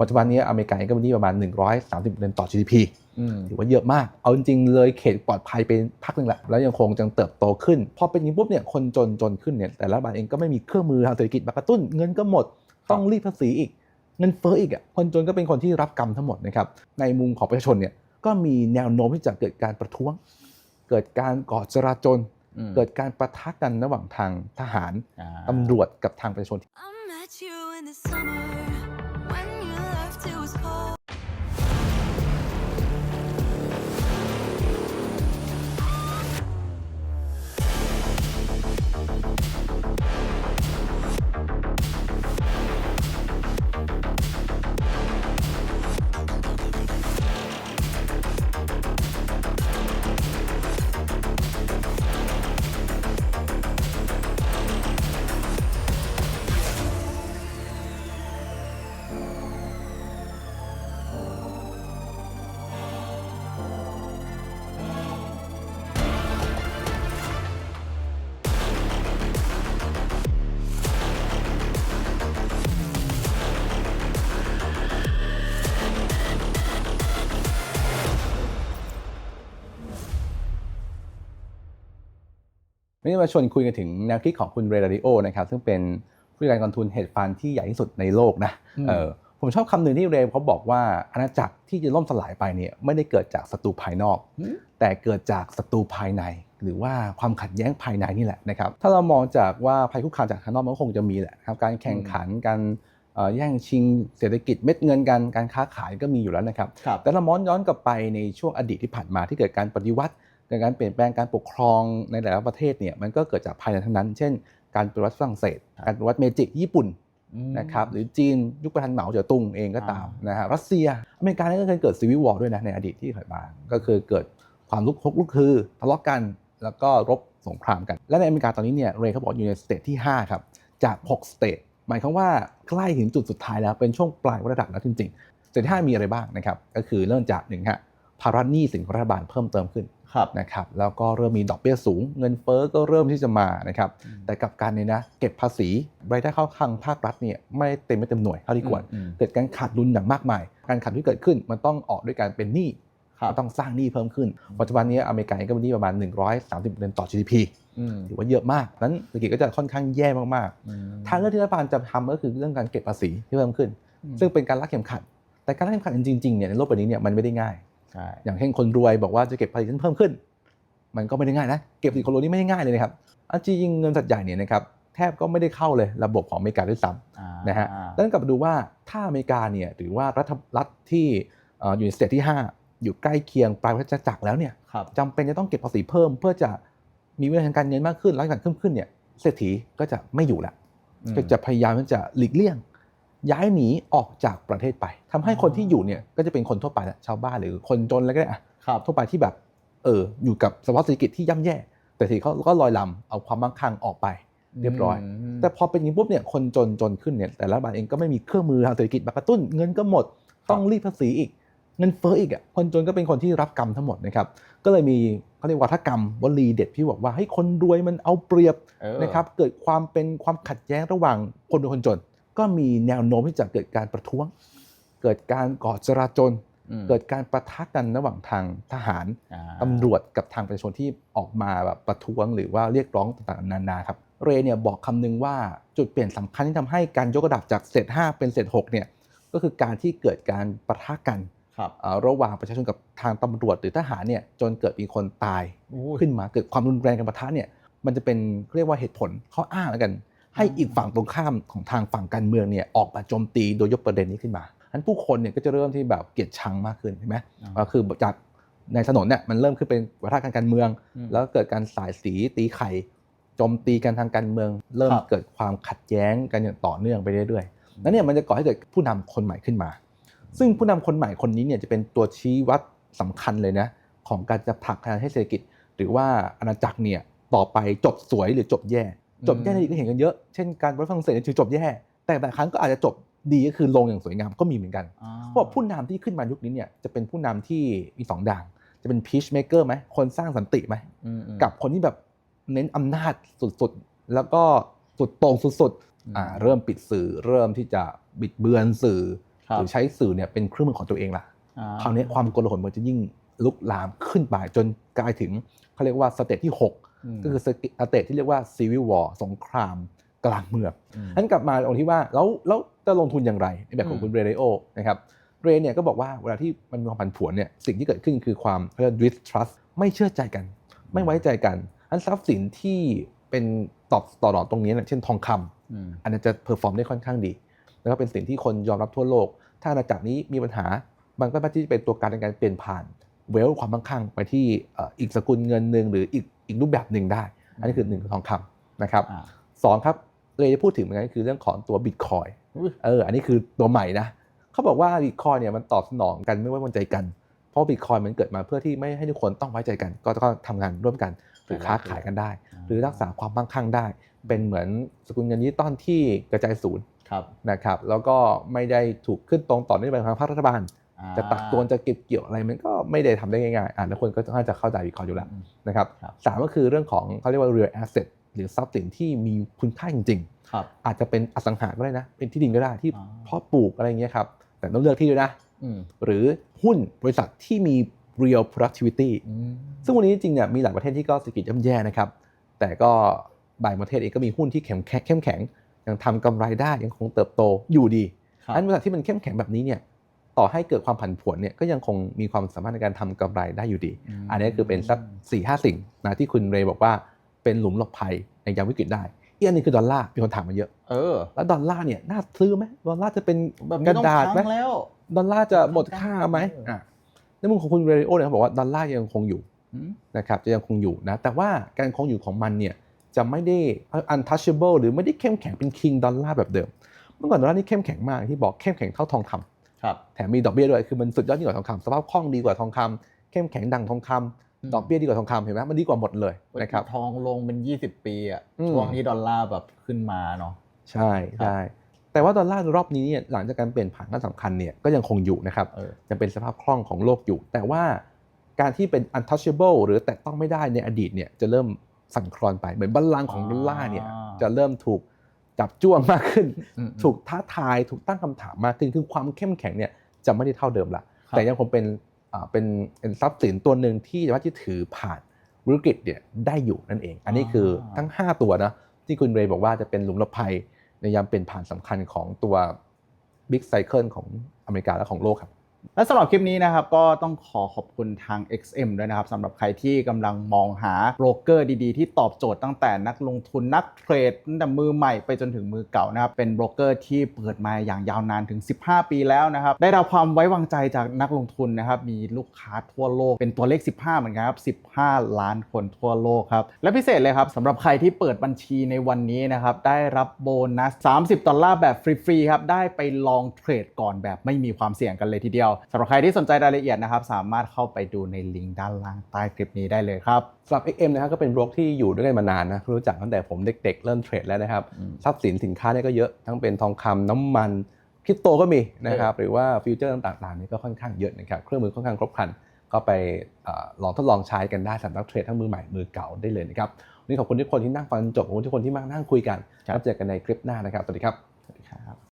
ปัจจุบันนี้อเมริกาเองก็มีหนี้ประมาณ 130เต่อ GDP อืมถือว่าเยอะมาก เอาจริงๆเลยเขตปลอดภัยเป็นพักหนึ่งแหละ แล้วยังคงจังเติบโตขึ้น พอเป็นอย่างนี้ปุ๊บเนี่ยคนจนจนขึ้นเนี่ยแต่ละรัฐบาลเองก็ไม่มีเครื่องมือทางเศรษฐกิจมากระตุ้น เงินก็หมดต้องรีดภาษีอีก เงินเฟ้ออีกอะคนจนก็เป็นคนที่รับกรรมทั้งหมดนะครับในมุมของประชาชนเนี่ยก็มีแนวโน้มที่จะเกิดการประท้วง เกิดการก่อจราจนอืมเกิดการประทะกันระหว่างทางทหารอ่าตำรวจกับทางประชาชน นนี้มาชวนคุยกันถึงแนวคิดของคุณเรดาริโอนะครับซึ่งเป็นผู้จัดการกองทุนเฮดฟันที่ใหญ่ที่สุดในโลกนะอืมเออผมชอบคำหนึ่งที่เรย์เขาบอกว่าอาณาจักรที่จะล่มสลายไปเนี่ยไม่ได้เกิดจากศัตรูภายนอกอืมแต่เกิดจากศัตรูภายใน หรือว่าความขัดแย้งภายในนี่แหละนะครับถ้าเรามองจากว่าภัยคุกคามจากภายนอกมันก็คงจะมีแหละนะครับการแข่งขันการเอ่อแย่งชิงเศรษฐกิจเม็ดเงินกันการค้าขายก็มีอยู่แล้วนะครับครับแต่เรามองย้อนกลับไปในช่วงอดีตที่ผ่านมาที่เกิดการปฏิวัติเกิดการเปลี่ยนแปลงการปกครองในแต่ละประเทศเนี่ยมันก็เกิดจากภายในทั้งนั้น เช่น การปฏิวัติฝรั่งเศส การปฏิวัติเมจิญี่ปุ่นอืมนะครับหรือจีนยุคประธานเหมาเจ๋อตุงเองก็ตามอ่านนะฮะรัสเซียอเมริกานี่ก็เคยเกิดซีวิววอร์ด้วยนะในอดีตที่ผ่านมาก็คือเกิดความลุกฮกลุกคือทะเลาะกันแล้วก็รบสงครามกัน และในอเมริกาตอนนี้เนี่ยเรย์เขาบอกอยู่ในสเตทที่ 5 ครับ จาก 6 สเตทหมายความว่าใกล้ถึงจุดสุดท้ายแล้วเป็นช่วงปลายวัฏจักรแล้วจริงๆสเตทที่ห้ามีอะไรบ้างนะครับก็คือเริ่มจากหนึ่งฮะภาระหนี้สินของรัฐบาลเพิ่มเติมขึ้นครับ นะครับแล้วก็เริ่มมีดอกเบี้ยสูง เงินเฟ้อก็เริ่มที่จะมานะครับอืมแต่กลับการเนี่ยนะเก็บภาษีรายได้เข้าคลังภาครัฐเนี่ยไม่เต็มไม่เต็มหน่วยเท่าที่ควรอืมเกิดการขาดดุลอย่างมากมาย การขาดที่เกิดขึ้นมันต้องออกด้วยการเป็นหนี้ครับมันต้องสร้างหนี้เพิ่มขึ้น ปัจจุบันนี้อเมริกาเองก็มีหนี้ประมาณ 130ต่อ GDP อืมถือว่าเยอะมากนั้นเศรษฐกิจก็จะค่อนข้างแย่มากอืมๆทางเลือกที่รัฐบาลจะทำก็คือเรื่องการเก็บภาษีที่เพิ่มขึ้นอืมซึ่งเป็นการรักเข็มขัด แต่การรักเข็มขัดจริงๆเนี่ยในโลกใบนี้เนี่ยมันไม่ได้ง่ายใช่ อย่างเช่นคนรวยบอกว่าจะเก็บภาษีเพิ่มขึ้น มันก็ไม่ได้ง่ายนะ เก็บภาษีคนรวยนี่ไม่ได้ง่ายเลยนะครับอันจริงๆเงินสัดใหญ่เนี่ยนะครับแทบก็ไม่ได้เข้าเลยระบบของอเมริกาด้วยซ้ำอ่านะฮะดังนั้นกลับมาดูว่าถ้าอเมริกาเนี่ยหรือว่ารัฐรัฐที่เอ่ออยู่ในสเตทที่ 5 อยู่ใกล้เคียงปลายวัฏจักรแล้วเนี่ยครับจำเป็นจะต้องเก็บภาษีเพิ่ม เพื่อจะมีวินัยทางการเงินมากขึ้นแล้วการเพิ่มขึ้นเนี่ยเศรษฐีก็จะไม่อยู่ละอืมก็จะพยายามที่จะหลีกเลี่ยง ย้ายหนีออกจากประเทศไปทำให้คนที่อยู่เนี่ยก็จะเป็นคนทั่วไปแหละชาวบ้านหรือคนจนแล้วก็ได้อะครับทั่วไปที่แบบเอออยู่กับสภาพเศรษฐกิจที่ย่ำแย่ แต่ทีเขาก็ลอยลำเอาความมั่งคั่งออกไปเรียบร้อยมแต่พอเป็นอย่างนี้ปุ๊บเนี่ยคนจนจนขึ้นเนี่ยแต่ละรัฐบาลเองก็ไม่มีเครื่องมือทางเศรษฐกิจมากระตุ้น เงินก็หมดต้องรีดภาษีอีกเงินเฟ้ออีกอะคนจนก็เป็นคนที่รับกรรมทั้งหมดนะครับก็เลยมีเขาเรียกวัฒกรรมวลีเด็ดที่บอกว่าให้ยคนรวยมันเอาเปรียบเออนะครับเกิดความเป็นความขัดแย้งระหว่างคนรวยคนจน ก็มีแนวโน้มที่จะเกิดการประท้วง เกิดการก่อจราจนอืมเกิดการประทะกันระหว่างทางทหารอ่าตำรวจกับทางประชาชนที่ออกมาแบบประท้วงหรือว่าเรียกร้องต่างๆนานาครับ เรย์เนี่ยบอกคำนึงว่าจุดเปลี่ยนสำคัญที่ทำให้การยกระดับจากเศษ5เป็นเศษ6เนี่ยก็คือการที่เกิดการประทะกันครับเอ่อระหว่างประชาชนกับทางตำรวจหรือทหารเนี่ยจนเกิดมีคนตายโอ้ยขึ้นมาเกิดความรุนแรงกันปะทะเนี่ยมันจะเป็นเรียกว่าเหตุผลข้ออ้างแล้วกัน ให้อีกฝั่งตรงข้ามของทางฝั่งการเมืองเนี่ยออกมาโจมตีโดยยกประเด็นนี้ขึ้นมาฉะนั้นผู้คนเนี่ยก็จะเริ่มที่แบบเกลียดชังมากขึ้นเห็นไหมอ่าก็คือจากในถนนเนี่ยมันเริ่มขึ้นเป็นวัฒนธรรมการเมืองอืมแล้วเกิดการสายสีตีไข่โจมตีกันทางการเมือง เริ่มครับเกิดความขัดแย้งกันอย่างต่อเนื่องไปเรื่อยๆนั้นเนี่ยมันจะก่อให้เกิดผู้นำคนใหม่ขึ้นมา ซึ่งผู้นำคนใหม่คนนี้เนี่ยจะเป็นตัวชี้วัดสำคัญเลยนะของการจะผลักดันให้เศรษฐกิจ หรือว่าอาณาจักรเนี่ยต่อไปจบสวยหรือจบแย่ จบแย่ในอดีตก็เห็นกันเยอะ เช่นการรัฐฝรั่งเศสเนี่ยถือจบแย่ แต่บางครั้งก็อาจจะจบดีก็คือลงอย่างสวยงามก็มีเหมือนกันอ่าเพราะว่าผู้นำที่ขึ้นมายุคนี้เนี่ยจะเป็นผู้นำที่มีสองด่าง จะเป็นพีชเมเกอร์ไหมคนสร้างสันติไหมอืมอืมกับคนที่แบบเน้นอำนาจสุดๆ แล้วก็สุดโต่งสุดอืมๆอ่าเริ่มปิดสื่อเริ่มที่จะบิดเบือนสื่อครับหรือใช้สื่อเนี่ยเป็นเครื่องมือของตัวเองละอ่คราวนี้ความโกลาหลมันจะยิ่งลุกลามขึ้นไปจนกลายถึงเขาเรียกว่าสเตจที่6ม ก็คือสเตจที่เรียกว่า civil war สงครามกลางเมืองมนั้นกลับมาตรงที่ว่าแล้วแล้วจะลงทุนอย่างไรในแบบของอืมคุณเรเดโอนะครับเรเนี่ยก็บอกว่าเวลาที่มันมีความผันผวนเนี่ยสิ่งที่เกิดขึ้นคือความเขาเรียก distrust ไม่เชื่อใจกัน ไม่ไว้ใจกันอันทรัพย์สินที่เป็นตอบต่อหลอดตรงนี้เนี่ยเช่นทองคำอืมอันนั้นจะเพอร์ฟอร์มได้ค่อนข้างดีแล้วก็เป็นสิ่งที่คนยอมรับทั่วโลก ถ้าอาณาจักรนี้มีปัญหา มันก็ไม่ที่จะเป็นตัวการในการเปลี่ยนผ่าน เวลความมั่งคั่งไปที่เอ่ออีกสกุลเงินหนึ่งหรืออีก อีกรูปแบบหนึ่งได้ อันนี้คือหนึ่งคือทองคำนะครับอ่าสองครับเลยจะพูดถึงเหมือนกันคือเรื่องของตัวบิตคอยอุ๊ยเอออันนี้คือตัวใหม่นะเขาบอกว่าบิตคอยเนี่ยมันตอบสนองกันไม่ไว้วางใจกัน เพราะบิตคอยมันเกิดมาเพื่อที่ไม่ให้ทุกคนต้องไว้ใจกัน ก็ต้องทำงานร่วมกันหรือค้าขายกันได้ หรือรักษาความมั่งคั่งได้ เป็นเหมือนสกุลเงินดิจิตอลที่กระจายศูนย์ครับนะครับแล้วก็ไม่ได้ถูกขึ้นตรงต่อเนื่องไปทางภาครัฐบาลอ่า จะตักตวงจะเก็บเกี่ยวอะไรมันก็ไม่ได้ทำได้ง่ายๆอะแล้วคนก็น่าจะเข้าใจบิตคอยอยู่แล้วอืมนะครับครับสามก็คือเรื่องของเขาเรียกว่า real asset หรือทรัพย์สินที่มีคุณค่าจริงๆครับอาจจะเป็นอสังหาก็ได้นะ เป็นที่ดินก็ได้ที่อ๋อเพาะปลูกอะไรอย่างเงี้ยครับแต่ต้องเลือกที่ด้วยนะอืมหรือหุ้นบริษัทที่มี real productivity อืมซึ่งวันนี้จริงๆเนี่ยมีหลายประเทศที่ก็เศรษฐกิจย่ำแย่นะครับ แต่ก็บางประเทศเองก็มีหุ้นที่แข็งแข็งเข้มแข็งยังทำกำไรได้ยังคงเติบโตอยู่ดีครับอันบริษัทที่มันเข้มแข็งแบบนี้เนี่ย ต่อให้เกิดความผันผวนเนี่ยก็ยังคงมีความสามารถในการทำกำไรได้อยู่ดีมอันนี้คือเป็นสักสี่ห้าสิ่งนะที่คุณเรย์บอกว่าเป็นหลุมหลบภัยในยามวิกฤตได้อีกอันหนึงคือดอลลาร์มีคนถามมาเยอะเออแล้วดอลลาร์เนี่ยน่าซื้อไหมดอลลาร์จะเป็นแบบกนี้ระต้องดาษไหมค้างแล้วดอลลาร์จะหมดค่าไหมเอออ่อะในมุมของคุณเรดิโอเนี่ยเขาบอกว่าดอลลาร์ยังคงอยู่อืมนะครับจะยังคงอยู่นะแต่ว่าการคงอยู่ของมันเนี่ยจะไม่ได้ untouchable หรือไม่ได้เข้มแข็งเป็น king ดอลลาร์แบบเดิม เมื่อก่อนดอลลาร์นี่เข้มแข็งมากที่บอกเข้มแข็งเท่าทองคำครับ แถมมีดอกเบี้ยด้วย คือมันสุดยอดยิ่งกว่าทองคำสภาพคล่องดีกว่าทองคำเข้มแข็งดังทองคำอืมดอกเบี้ยดีกว่าทองคำเห็นไหมมันดีกว่าหมดเลยนะครับทองลงเป็น 20 ปีอะอืมช่วงที่ดอลลาร์แบบขึ้นมาเนาะใช่ใช่แต่ว่าดอลลาร์รอบนี้เนี่ยหลังจากการเปลี่ยนผ่านครั้งสำคัญเนี่ยก็ยังคงอยู่นะครับเออยังเป็นสภาพคล่องของโลกอยู่ แต่ว่าการที่เป็น untouchable หรือแตะต้องไม่ได้ในอดีตเนี่ยจะเริ่มสั่นคลอนไปเหมือนบัลลังก์ของดอลลาร์เนี่ยอ่าจะเริ่มถูก จับจ้วงมากขึ้นอืมถูกท้าทายถูกตั้งคำถามมากขึ้นคือความเข้มแข็งเนี่ยจะไม่ได้เท่าเดิมละครับแต่ยังคงเป็นอ่าเป็นเป็นทรัพย์สินตัวหนึ่งที่สามารถที่ถือผ่านวิกฤตเนี่ยได้อยู่นั่นเอง อันนี้คือทั้ง 5 ตัวนะที่คุณเรย์บอกว่าจะเป็นหลุมหลบภัยในยามเปลี่ยนผ่านสำคัญของตัว Big Cycle ของอเมริกาและของโลกครับ และสำหรับคลิปนี้นะครับก็ต้องขอขอบคุณทาง XM ด้วยนะครับสำหรับใครที่กำลังมองหาโบรกเกอร์ดีๆ ที่ตอบโจทย์ตั้งแต่นักลงทุนนักเทรดตั้งแต่มือใหม่ไปจนถึงมือเก่านะครับเป็นโบรกเกอร์ที่เปิดมาอย่างยาวนานถึง 15 ปีแล้วนะครับได้รับความไว้วางใจจากนักลงทุนนะครับมีลูกค้าทั่วโลกเป็นตัวเลข 15 เหมือนกันครับ15 ล้านคนทั่วโลกครับและพิเศษเลยครับสำหรับใครที่เปิดบัญชีในวันนี้นะครับได้รับโบนัส 30 ดอลลาร์แบบฟรีๆครับได้ไปลองเทรดก่อนแบบไม่มีความเสี่ยงกันเลยทีเดียวสำหรับใครที่สนใจรายละเอียดนะครับสามารถเข้าไปดูในลิงก์ด้านล่างใต้คลิปนี้ได้เลยครับสำหรับ XM นะครับก็เป็นบล็อกที่อยู่ด้วยกันมานานนะรู้จักตั้งแต่ผมเด็ก ๆ เริ่มเทรดแล้วนะครับอืมทรัพย์สินสินค้าเนี่ยก็เยอะทั้งเป็นทองคำน้ำมันคริปโตก็มีนะครับหรือว่าฟิวเจอร์ต่างๆนี่ก็ค่อนข้างเยอะนะครับเครื่องมือค่อนข้างครบครันก็ไปเอ่อลองทดลองใช้กันได้สำหรับนักเทรดทั้งมือใหม่มือเก่าได้เลยนะครับวันนี้ขอบคุณทุกคนที่นั่งฟังจนจบขอบคุณทุกคนที่มานั่งคุยกันครับแล้วเจอกันในคลิปหน้านะครับสวัสดีครับสวัสดีครับ